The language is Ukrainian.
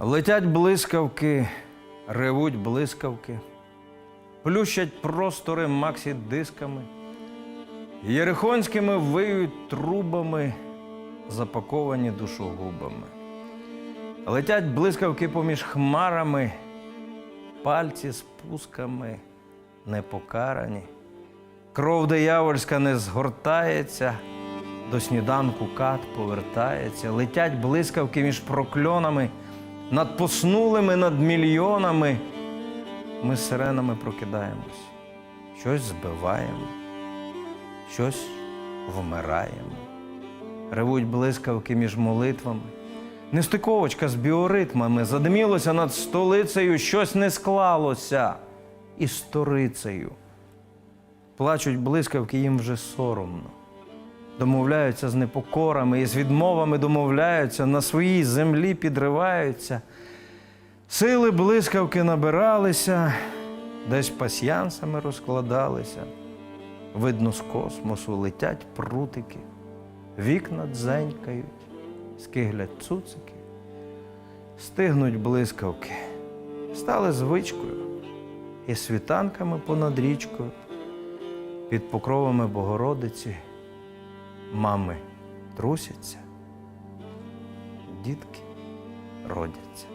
Летять блискавки, ревуть блискавки, плющать простори максі дисками, єрихонськими виють трубами, запаковані душогубами. Летять блискавки поміж хмарами, пальці спусками непокарані. Кров диявольська не згортається, до сніданку кат повертається, летять блискавки між прокльонами, над поснулими, над мільйонами. Ми сиренами прокидаємось, щось збиваємо, щось вмираємо. Ревуть блискавки між молитвами. Нестиковочка з біоритмами задимілося над столицею, щось не склалося із сторицею. Плачуть блискавки, їм вже соромно. Домовляються з непокорами і з відмовами домовляються, на своїй землі підриваються. Сили блискавки набиралися, десь пасьянсами розкладалися. Видно, з космосу летять прутики, вікна дзенькають, скиглять цуцики, стигнуть блискавки, стали звичкою і світанками понад річкою, під покровами Богородиці, мами трусяться, дітки родяться.